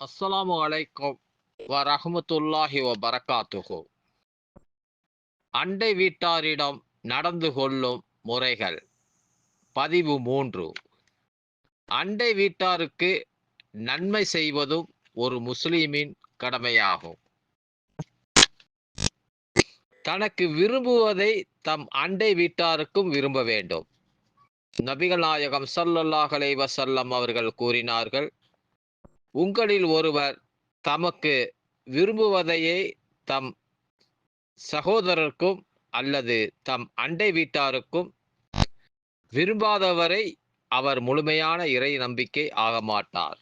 அஸ்லாம் அலைக்கும் வ ரஹமத்துல்லாஹி வ பரக்காத்துஹு அண்டை வீட்டாரிடம் நடந்து கொள்ளும் முறைகள். பதிவு மூன்று. அண்டை வீட்டாருக்கு நன்மை செய்வதும் ஒரு முஸ்லீமின் கடமையாகும். தனக்கு விரும்புவதை தம் அண்டை வீட்டாருக்கும் விரும்ப வேண்டும். நபிகள் நாயகம் ஸல்லல்லாஹு அலைஹி அவர்கள் கூறினார்கள் உங்களில் ஒருவர் தமக்கு விரும்புவதையே தம் சகோதரருக்கும் அல்லது தம் அண்டை வீட்டாருக்கும் விரும்பாதவரை அவர் முழுமையான இறை நம்பிக்கை ஆக மாட்டார்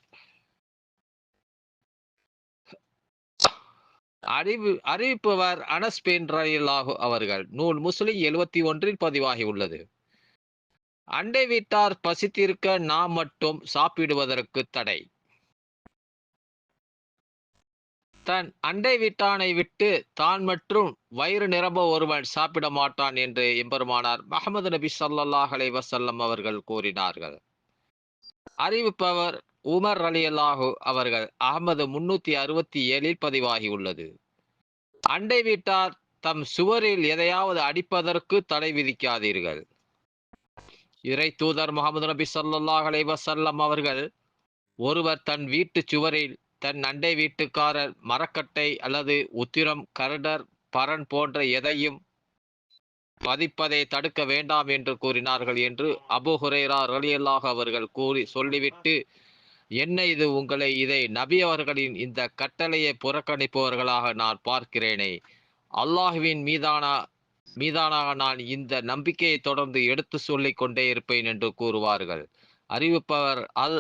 அறிவு அறிவிப்பவர் அனஸ் பின் அவர்கள் நூல் முஸ்லிம் எழுவத்தி ஒன்றில் பதிவாகி உள்ளது அண்டை வீட்டார் பசித்திருக்க நாம் மட்டும் சாப்பிடுவதற்கு தடை. தன் அண்டை வீட்டானை விட்டு தான் மற்றும் வயிறு நிரம்ப ஒருவன் சாப்பிட மாட்டான் என்று எம்பெருமானார் மஹமது நபி சல்லாஹ் அலைஹி அவர்கள் கூறினார்கள். அறிவிப்பவர் உமர் அலி அல்லாஹு அவர்கள் அகமது முன்னூத்தி அறுபத்தி ஏழில் பதிவாகி உள்ளது. அண்டை வீட்டார் தம் சுவரில் எதையாவது அடிப்பதற்கு தடை விதிக்காதீர்கள். இறை தூதர் முகமது நபி ஸல்லல்லாஹு அலைஹி அவர்கள் ஒருவர் தன் வீட்டு சுவரில் தன் அண்டை வீட்டுக்காரர் மரக்கட்டை அல்லது உத்திரம் கரடர் பரன் போன்ற எதையும் பதிப்பதை தடுக்க வேண்டாம் என்று கூறினார்கள் என்று அபு ஹுரைரா ரலியல்லாஹு அவர்கள் கூறி சொல்லிவிட்டு என்ன இது உங்களை இதை நபி அவர்களின் இந்த கட்டளையை புறக்கணிப்பவர்களாக நான் பார்க்கிறேனே. அல்லாஹுவின் மீதான மீதானாக நான் இந்த நம்பிக்கையை தொடர்ந்து எடுத்து சொல்லிக் கொண்டே இருப்பேன் என்று கூறுவார்கள். அறிவிப்பவர் அல்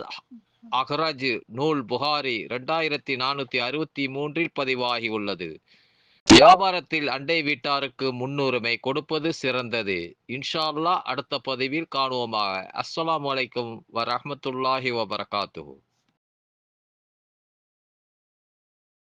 அஹ்ராஜ் நூல் புகாரி இரண்டாயிரத்தி நானூத்தி அறுபத்தி மூன்றில் பதிவாகி உள்ளது. வியாபாரத்தில் அண்டை வீட்டாருக்கு முன்னுரிமை கொடுப்பது சிறந்தது. இன்ஷால்லா அடுத்த பதிவில் காணுவோமாக. அஸ்ஸலாமு அலைக்கும் வ வபரகாத்து